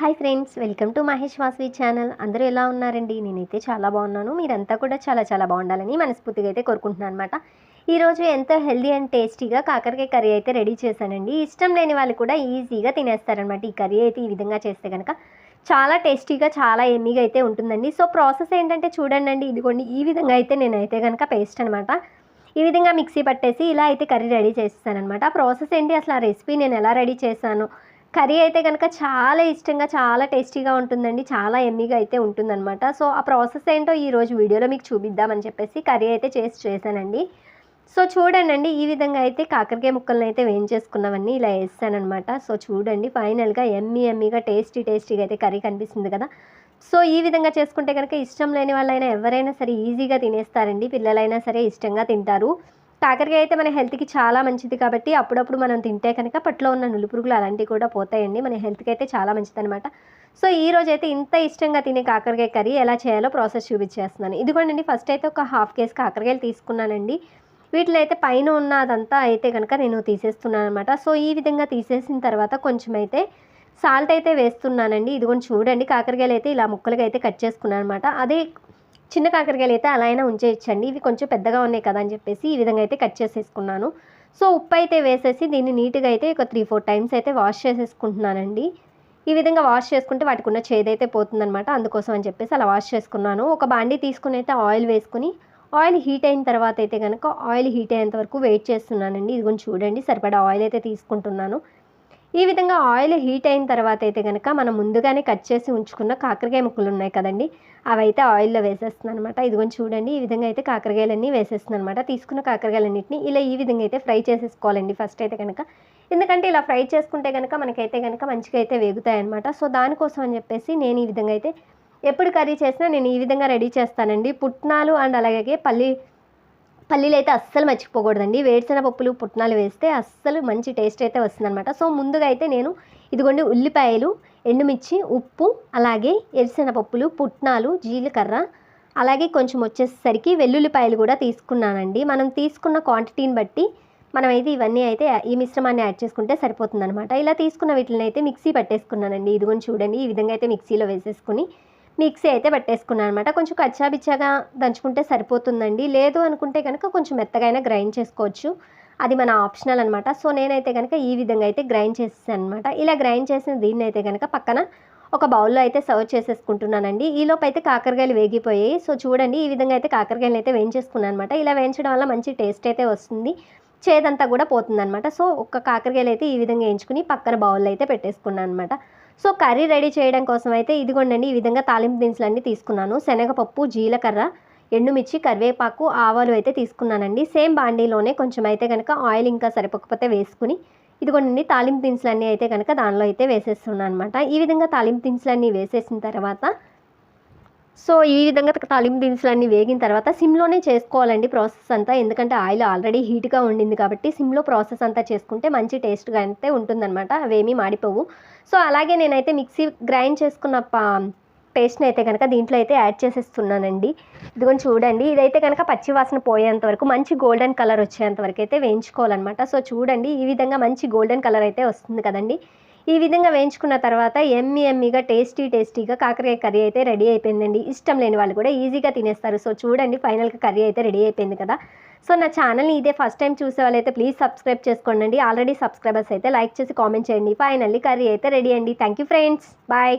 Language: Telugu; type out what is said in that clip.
Hi friends welcome to Mahesh Vasavi channel. అందరూ ఎలా ఉన్నారండి? నేనైతే చాలా బాగున్నాను. మీరంతా కూడా చాలా చాలా బాగుండాలని మనస్ఫూర్తిగా అయితే కోరుకుంటున్నాను అనమాట ఈరోజు ఎంతో హెల్దీ అండ్ టేస్టీగా కాకరకాయ కర్రీ అయితే రెడీ చేశానండి. ఇష్టం లేని వాళ్ళు కూడా ఈజీగా తినేస్తారనమాట ఈ కర్రీ అయితే ఈ విధంగా చేస్తే కనుక చాలా టేస్టీగా చాలా ఎమ్మీగా అయితే ఉంటుందండి. సో ప్రాసెస్ ఏంటంటే చూడండి ఇదిగోండి ఈ విధంగా అయితే నేనైతే కనుక పేస్ట్ అనమాట ఈ విధంగా మిక్సీ పట్టేసి ఇలా అయితే కర్రీ రెడీ చేస్తానమాట ప్రాసెస్ ఏంటి? అసలు ఆ రెసిపీ నేను ఎలా రెడీ చేశాను? కర్రీ అయితే కనుక చాలా ఇష్టంగా చాలా టేస్టీగా ఉంటుందండి. చాలా ఎమ్మీగా అయితే ఉంటుందన్నమాట. సో ఆ ప్రాసెస్ ఏంటో ఈ రోజు వీడియోలో మీకు చూపిద్దామని చెప్పేసి కర్రీ అయితే చేసి చేశానండి. సో చూడండి ఈ విధంగా అయితే కాకరకాయ ముక్కలను అయితే వేయించేసుకున్నవన్నీ ఇలా వేస్తానమాట సో చూడండి ఫైనల్గా ఎమ్మీ ఎమ్మీగా టేస్టీ టేస్టీగా అయితే కర్రీ కనిపిస్తుంది కదా. సో ఈ విధంగా చేసుకుంటే కనుక ఇష్టం లేని వాళ్ళైనా ఎవరైనా సరే ఈజీగా తినేస్తారండి. పిల్లలైనా సరే ఇష్టంగా తింటారు. కాకరకాయ అయితే మన హెల్త్కి చాలా మంచిది కాబట్టి అప్పుడప్పుడు మనం తింటే కనుక పట్లో ఉన్న నులుపురుగులు అలాంటివి కూడా పోతాయండి. మన హెల్త్కి అయితే చాలా మంచిది అనమాట సో ఈ రోజు అయితే ఇంత ఇష్టంగా తినే కాకరకాయ కర్రీ ఎలా చేయాలో ప్రాసెస్ చూపించేస్తున్నాను. ఇదిగోండి ఫస్ట్ అయితే ఒక హాఫ్ కేజీ కాకరకాయలు తీసుకున్నానండి. వీటిలో అయితే పైన ఉన్న అదంతా అయితే కనుక నేను తీసేస్తున్నాను అనమాట సో ఈ విధంగా తీసేసిన తర్వాత కొంచెం అయితే సాల్ట్ అయితే వేస్తున్నానండి. ఇదిగోండి చూడండి కాకరకాయలు అయితే ఇలా ముక్కలుగా అయితే కట్ చేసుకున్నాను అనమాట అదే చిన్న కాకరకాయలు అయితే అలా అయినా ఉంచేయచ్చండి. ఇవి కొంచెం పెద్దగా ఉన్నాయి కదా అని చెప్పేసి ఈ విధంగా అయితే కట్ చేసేసుకున్నాను. సో ఉప్పు అయితే వేసేసి దీన్ని నీట్గా అయితే ఒక త్రీ ఫోర్ టైమ్స్ అయితే వాష్ చేసేసుకుంటున్నానండి. ఈ విధంగా వాష్ చేసుకుంటే వాటికి ఉన్న చేదైతే పోతుందనమాట అందుకోసం అని చెప్పేసి అలా వాష్ చేసుకున్నాను. ఒక బాండి తీసుకుని అయితే ఆయిల్ వేసుకుని ఆయిల్ హీట్ అయిన తర్వాత అయితే కనుక ఆయిల్ హీట్ అయ్యేంత వరకు వెయిట్ చేస్తున్నానండి. ఇది కొంచెం చూడండి సరిపడా ఆయిల్ అయితే తీసుకుంటున్నాను. ఈ విధంగా ఆయిల్ హీట్ అయిన తర్వాత అయితే కనుక మనం ముందుగానే కట్ చేసి ఉంచుకున్న కాకరకాయ ముక్కలు ఉన్నాయి కదండి అవైతే ఆయిల్లో వేసేస్తున్నాను అనమాట ఇదిగోండి చూడండి ఈ విధంగా అయితే కాకరకాయలన్నీ వేసేస్తున్నాను అనమాట తీసుకున్న కాకరకాయలన్నింటినీ ఇలా ఈ విధంగా అయితే ఫ్రై చేసేసుకోవాలండి ఫస్ట్ అయితే కనుక ఎందుకంటే ఇలా ఫ్రై చేసుకుంటే కనుక మనకైతే కనుక మంచిగా అయితే వేగుతాయి అనమాట సో దానికోసం అని చెప్పేసి నేను ఈ విధంగా అయితే ఎప్పుడు కర్రీ చేసినా నేను ఈ విధంగా రెడీ చేస్తానండి. పుట్నాలు అండ్ అలాగే పల్లి పల్లీలు అయితే అస్సలు మర్చిపోకూడదండి. వేరుశెనగ పప్పులు పుట్నాలు వేస్తే అస్సలు మంచి టేస్ట్ అయితే వస్తుందన్నమాట. సో ముందుగా అయితే నేను ఇదిగోండి ఉల్లిపాయలు ఎండుమిర్చి ఉప్పు అలాగే ఎరిసిన పుట్నాలు జీలకర్ర అలాగే కొంచెం వచ్చేసరికి వెల్లుల్లిపాయలు కూడా తీసుకున్నానండి. మనం తీసుకున్న క్వాంటిటీని బట్టి మనమైతే ఇవన్నీ అయితే ఈ మిశ్రమాన్ని యాడ్ చేసుకుంటే సరిపోతుందన్నమాట. ఇలా తీసుకున్న వీటిని అయితే మిక్సీ పట్టేసుకున్నానండి. ఇదిగోండి చూడండి. ఈ విధంగా అయితే మిక్సీలో వేసేసుకుని మిక్సీ అయితే పట్టేసుకున్నాను అనమాట కొంచెం కచ్చాబిచ్చాగా దంచుకుంటే సరిపోతుందండి. లేదు అనుకుంటే కనుక కొంచెం మెత్తగా గ్రైండ్ చేసుకోవచ్చు. అది మన ఆప్షనల్ అనమాట సో నేనైతే కనుక ఈ విధంగా అయితే గ్రైండ్ చేసేసాను అనమాట ఇలా గ్రైండ్ చేసిన దీన్ని అయితే కనుక పక్కన ఒక బౌల్లో అయితే సర్వ్ చేసేసుకుంటున్నానండి. ఈలోపు అయితే కాకరకాయలు వేగిపోయాయి. సో చూడండి ఈ విధంగా అయితే కాకరకాయలు అయితే వేయించేసుకున్నాను అనమాట ఇలా వేయించడం వల్ల మంచి టేస్ట్ అయితే వస్తుంది. చేదంతా కూడా పోతుందనమాట సో ఒక్క కాకరకాయలు అయితే ఈ విధంగా వేయించుకుని పక్కన బౌల్లో అయితే పెట్టేసుకున్నాను అనమాట సో కర్రీ రెడీ చేయడం కోసం అయితే ఇదిగోండి ఈ విధంగా తాలింపు దినుసులన్నీ తీసుకున్నాను. శనగపప్పు జీలకర్ర ఎండుమిర్చి కరివేపాకు ఆవాలు అయితే తీసుకున్నానండి. సేమ్ బాండీలోనే కొంచెం అయితే కనుక ఆయిల్ ఇంకా సరిపోకపోతే వేసుకుని ఇదిగోండి తాలింపు దినుసులన్నీ అయితే కనుక దానిలో అయితే వేసేస్తున్నాను అనమాట ఈ విధంగా తాలింపు దినుసులన్నీ వేసేసిన తర్వాత సో ఈ విధంగా తాలింపు దినుసులన్నీ వేగిన తర్వాత సిమ్లోనే చేసుకోవాలండి ప్రాసెస్ అంతా. ఎందుకంటే ఆయిల్ ఆల్రెడీ హీట్గా ఉండింది కాబట్టి సిమ్లో ప్రాసెస్ అంతా చేసుకుంటే మంచి టేస్ట్గా అయితే ఉంటుందన్నమాట. అవేమీ మాడిపోవు. సో అలాగే నేనైతే మిక్సీ గ్రైండ్ చేసుకున్న పా పేస్ట్ని అయితే కనుక దీంట్లో అయితే యాడ్ చేసేస్తున్నానండి. ఇదిగోని చూడండి. ఇదైతే కనుక పచ్చి వాసన పోయేంత వరకు మంచి గోల్డెన్ కలర్ వచ్చేంత వరకు అయితే వేయించుకోవాలన్నమాట. సో చూడండి. ఈ విధంగా మంచి గోల్డెన్ కలర్ అయితే వస్తుంది కదండి. ఈ విధంగా వేయించుకున్న తర్వాత ఎమ్మి ఎమ్మిగా టేస్టీ టేస్టీగా కాకరకాయ కర్రీ అయితే రెడీ అయిపోయిందండి. ఇష్టం లేని వాళ్ళు కూడా ఈజీగా తినేస్తారు. సో చూడండి ఫైనల్గా కర్రీ అయితే రెడీ అయిపోయింది కదా. సో నా ఛానల్ని ఇదే ఫస్ట్ టైం చూసే వాళ్ళైతే ప్లీజ్ సబ్స్క్రైబ్ చేసుకోండి ఆల్రెడీ సబ్స్క్రైబర్స్ అయితే లైక్ చేసి కామెంట్ చేయండి. ఫైనల్లీ కర్రీ అయితే రెడీ అండి. Thank you friends. బాయ్.